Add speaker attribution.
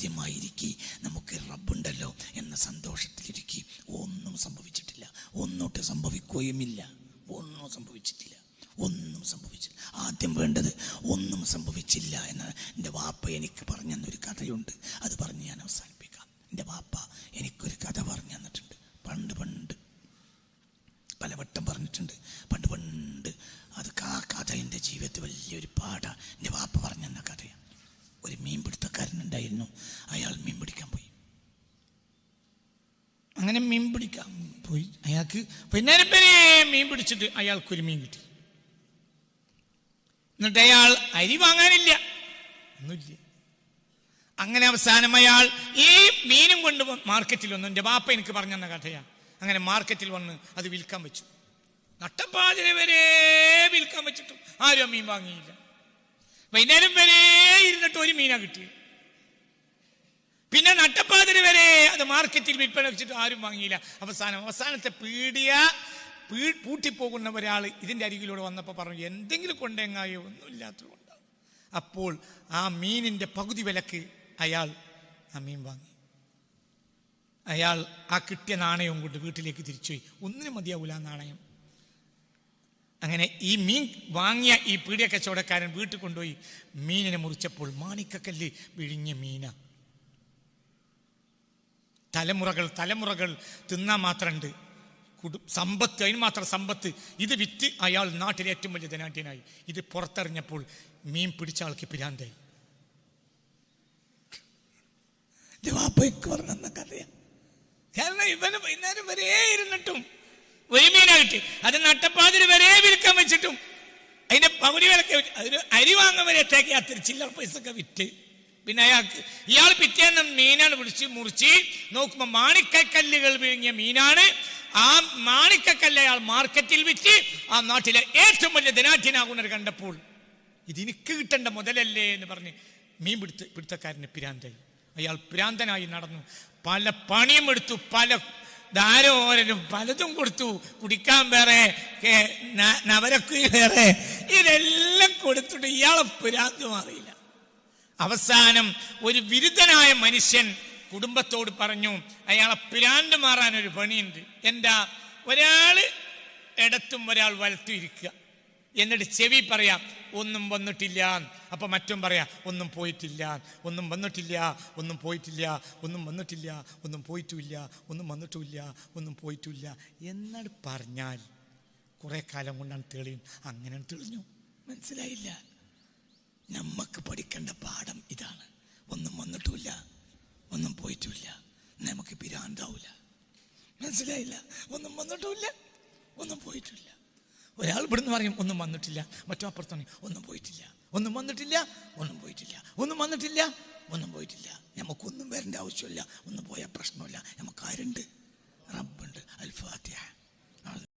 Speaker 1: ധൈര്യമായിരിക്കി നമുക്ക് റബ്ബുണ്ടല്ലോ എന്ന സന്തോഷത്തിലിരിക്കി. ഒന്നും സംഭവിച്ചിട്ടില്ല. ഒന്നോട്ട് സംഭവിക്കുകയുമില്ല. ഒന്നും സംഭവിച്ചിട്ടില്ല. ഒന്നും സംഭവിച്ചില്ല. ആദ്യം വേണ്ടത് ഒന്നും സംഭവിച്ചില്ല എന്ന് എന്റെ വാപ്പ എനിക്ക് പറഞ്ഞു തന്നൊരു കഥയുണ്ട്. അത് പറഞ്ഞ് ഞാൻ അവസാനിപ്പിക്കാം. എന്റെ വാപ്പ എനിക്കൊരു കഥ പറഞ്ഞു തന്നിട്ടുണ്ട്. പണ്ട് പണ്ട് പലവട്ടം പറഞ്ഞിട്ടുണ്ട്. പണ്ട് പണ്ട് അത് ആ കഥ എന്റെ ജീവിതത്തിൽ വലിയൊരു പാഠ. എന്റെ വാപ്പ പറഞ്ഞു തന്ന പിടുത്തക്കാരനുണ്ടായിരുന്നു അയാൾ മീൻ പിടിക്കാൻ പോയി. അങ്ങനെ മീൻ പിടിക്കാൻ പോയി. അയാൾക്ക് പിന്നെ മീൻ പിടിച്ചിട്ട് അയാൾക്കൊരു മീൻ കിട്ടി. എന്നിട്ട് അയാൾ അരി വാങ്ങാനില്ല. ഒന്നുമില്ല. അങ്ങനെ അവസാനം അയാൾ ഈ മീനും കൊണ്ട് മാർക്കറ്റിൽ വന്നു എന്റെ ബാപ്പ എനിക്ക് പറഞ്ഞു തന്ന കഥയാ. അങ്ങനെ മാർക്കറ്റിൽ വന്ന് അത് വിൽക്കാൻ വെച്ചു. നട്ടപ്പാതിര വരെ വിൽക്കാൻ വെച്ചിട്ടും ആരും മീൻ വാങ്ങിയില്ല. വൈകുന്നേരം വരെ ഇരുന്നിട്ട് ഒരു മീനാ കിട്ടി പിന്നെ നട്ടപ്പാതിര വരെ അത് മാർക്കറ്റിൽ വിൽപ്പന വെച്ചിട്ട് ആരും വാങ്ങിയില്ല. അവസാനം അവസാനത്തെ പീടിയ പീ- പൂട്ടിപ്പോകുന്ന ഒരാൾ ഇതിന്റെ അരികിലൂടെ വന്നപ്പോൾ പറഞ്ഞു എന്തെങ്കിലും കൊണ്ടെങ്ങായോ? ഒന്നുമില്ലാത്തതുകൊണ്ട്. അപ്പോൾ ആ മീനിന്റെ പകുതി വിലക്ക് അയാൾ ആ മീൻ വാങ്ങി. അയാൾ ആ കിട്ടിയ നാണയം കൊണ്ട് വീട്ടിലേക്ക് തിരിച്ചുപോയി ഒന്നിനും മതിയാവൂല നാണയം. അങ്ങനെ ഈ മീൻ വാങ്ങിയ ഈ പീടിയ കച്ചവടക്കാരൻ വീട്ടിൽ കൊണ്ടുപോയി മീനിനെ മുറിച്ചപ്പോൾ മാണിക്കക്കല്ല് വിഴിഞ്ഞ മീന. തലമുറകൾ തലമുറകൾ തിന്നാൻ മാത്രമുണ്ട് കുടു സമ്പത്ത് അതിന് മാത്രം സമ്പത്ത്. ഇത് വിറ്റ് അയാൾ നാട്ടിലെ ഏറ്റവും വലിയ ധനാഢ്യനായി. ഇത് പുറത്തെറിഞ്ഞപ്പോൾ മീൻ പിടിച്ച ആൾക്ക് പിരാന്തായി. എന്റെ വാപ്പയ്ക്ക് പറഞ്ഞ കഥയാണ് കാരണം ഇവന് വൈകുന്നേരം വരെ ഇരുന്നിട്ടും ഒരു മീനാ കിട്ടി. അത് നട്ടപ്പാതിരി വരെ വിൽക്കാൻ വെച്ചിട്ടും അതിന്റെ പകുതി വിലക്ക് അതിന് അരി വാങ്ങാൻ വരെ തേക്കാത്ത ചില്ലറ പൈസ ഒക്കെ വിറ്റ്. പിന്നെ അയാൾക്ക് ഇയാൾ പിറ്റേന്ന് മീനാണ് പിടിച്ച് മുറിച്ച് നോക്കുമ്പോൾ മാണിക്കക്കല്ലുകൾ വിഴുങ്ങിയ മീനാണ്. ആ മാണിക്കക്കല്ല് അയാൾ മാർക്കറ്റിൽ വിറ്റ് ആ നാട്ടിലെ ഏറ്റവും വലിയ ധനാഠ്യനാകുന്നവർ കണ്ടപ്പോൾ ഇതിനിക്ക് കിട്ടേണ്ട മുതലല്ലേ? എന്ന് പറഞ്ഞ് മീൻ പിടുത്ത പിടുത്തക്കാരന് പിരാന്തായി. അയാൾ പിരാന്തനായി നടന്നു. പല പണിയും എടുത്തു പല ധാരോരനും പലതും കൊടുത്തു. കുടിക്കാൻ വേറെ നവരക്കു വേറെ. ഇതെല്ലാം കൊടുത്തിട്ട് ഇയാളെ ഭ്രാന്ത് മാറിയില്ല. അവസാനം ഒരു വിരുദ്ധനായ മനുഷ്യൻ കുടുംബത്തോട് പറഞ്ഞു അയാളെ പിരാണ്ട് മാറാൻ ഒരു പണിയുണ്ട്. എന്താ? ഒരാൾ ഇടത്തും ഒരാൾ വലത്തും ഇരിക്കുക. എന്നിട്ട് ചെവി പറയാം ഒന്നും വന്നിട്ടില്ല. അപ്പൊ മറ്റും പറയാ ഒന്നും പോയിട്ടില്ല. ഒന്നും വന്നിട്ടില്ല. ഒന്നും പോയിട്ടില്ല. ഒന്നും വന്നിട്ടില്ല. ഒന്നും പോയിട്ടുമില്ല ഒന്നും വന്നിട്ടുമില്ല ഒന്നും പോയിട്ടുമില്ല എന്നിട്ട് പറഞ്ഞാൽ കുറേ കാലം കൊണ്ടാണ് തെളിയും അങ്ങനെ തെളിഞ്ഞു. മനസ്സിലായില്ല. നമുക്ക് പഠിക്കേണ്ട പാഠം ഒന്നും പോയിട്ടുമില്ല നമുക്ക് പിരാന്താവില്ല മനസ്സിലായില്ല? ഒന്നും വന്നിട്ടുമില്ല. ഒന്നും പോയിട്ടില്ല. ഒരാൾ ഇവിടുന്ന് പറയും ഒന്നും വന്നിട്ടില്ല. മറ്റോ അപ്പുറത്ത് പറയും ഒന്നും പോയിട്ടില്ല. ഒന്നും വന്നിട്ടില്ല. ഒന്നും പോയിട്ടില്ല. ഒന്നും വന്നിട്ടില്ല. ഒന്നും പോയിട്ടില്ല. നമുക്കൊന്നും വരേണ്ട ആവശ്യമില്ല. ഒന്നും പോയാൽ പ്രശ്നമില്ല. നമുക്ക് ആരുണ്ട് റബ്ബുണ്ട്. അൽഫാത്തിയ